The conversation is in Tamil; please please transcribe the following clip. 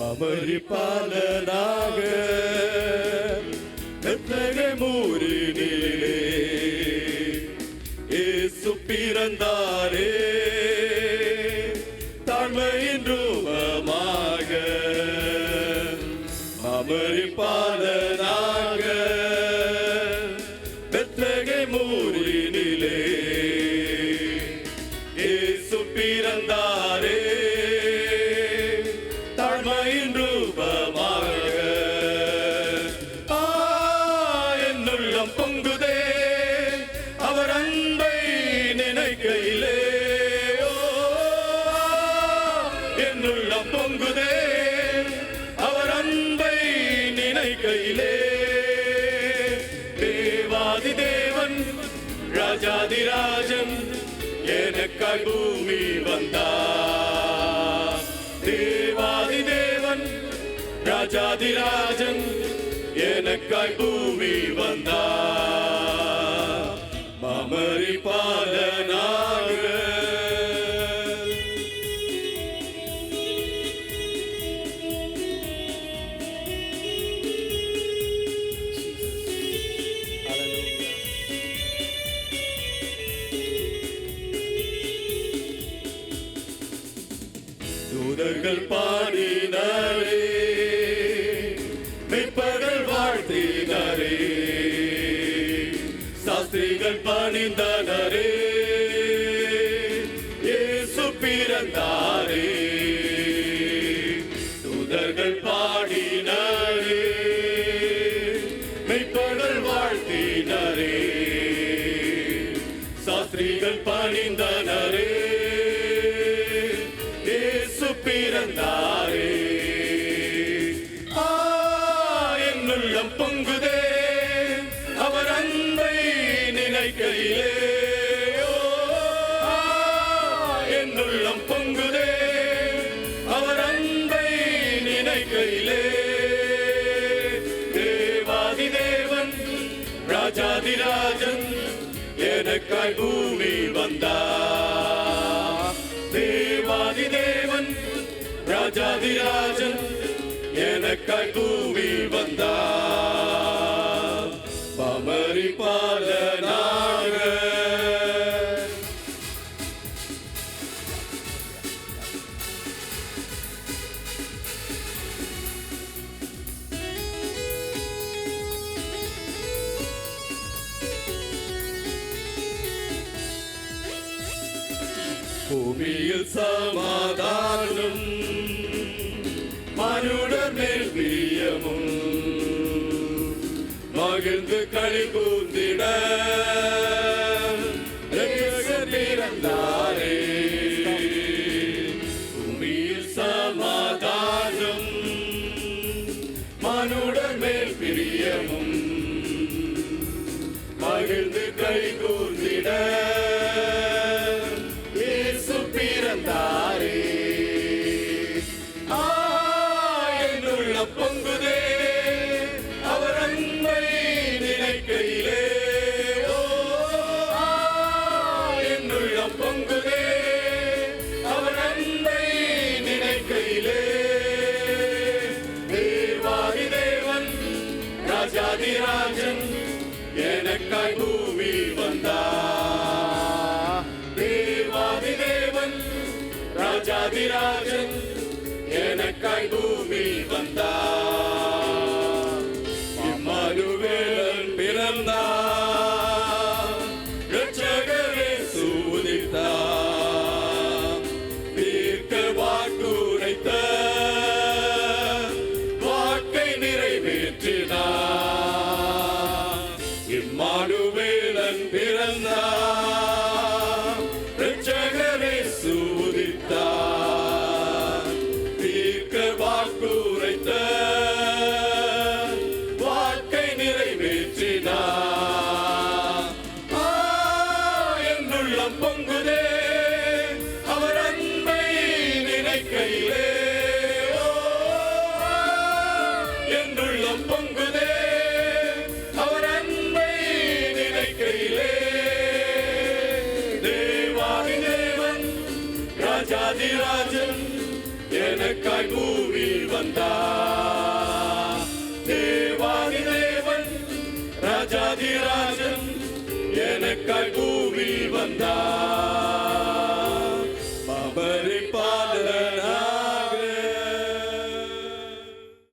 அமரிப்பாலனாக மூரினிலே. ஏசு பிறந்தாரே. பொங்குதே அவர் அன்பை நினைக்கையிலே. தேவாதி தேவன் ராஜாதி ராஜன் எனக்காய் பூமி வந்தார். தேவாதி தேவன் ராஜாதி ராஜன் எனக்காய் பூமி வந்தார். மமரி பாலனார் தூதர்கள் பாடினரே. மெய்ப்பர்கள் வாழ்த்தினரே. சாஸ்திரிகள் பணிந்தனரே. இயேசு பிறந்தாரே. தூதர்கள் பாடினரே. மெய்ப்பர்கள் வாழ்த்தினரே. சாஸ்திரிகள் பணிந்தனரே. பிறந்தாரே. என்னுள்ளம் பொங்குதே. அவர் அன்பை நினைக்கையிலே. என்னுள்ளம் பொங்குதே. அவர் அன்பை நினைக்கையிலே. தேவாதி தேவன் ராஜாதி எனக்காய் பூமி வந்தார் தேவாதி தேவன் ராஜாதி ராஜன் எனக்காய் பூமி வந்தார் பமரி பாலனாக பூமியில் சமாதானம் மனுடர் மேல் பிரியமும் மகிழ்ந்து களி கூந்திட இரட்சகர் பிறந்தாரே பூமியில் சமாதானம் மனுடர் மேல் பிரியமும் மகிழ்ந்து கை என்னுள்ள இம்மானுவேலன் பிறந்தார் என்னுள்ளம் பொங்குதே. அவர் அன்பை நினைக்கையிலே. தேவாதி தேவன் ராஜாதி ராஜன் எனக்காய் பூவில் வந்தார். தேவாதி தேவன் ராஜாதி ராஜன் எனக்காய் பூவில் வந்தார்.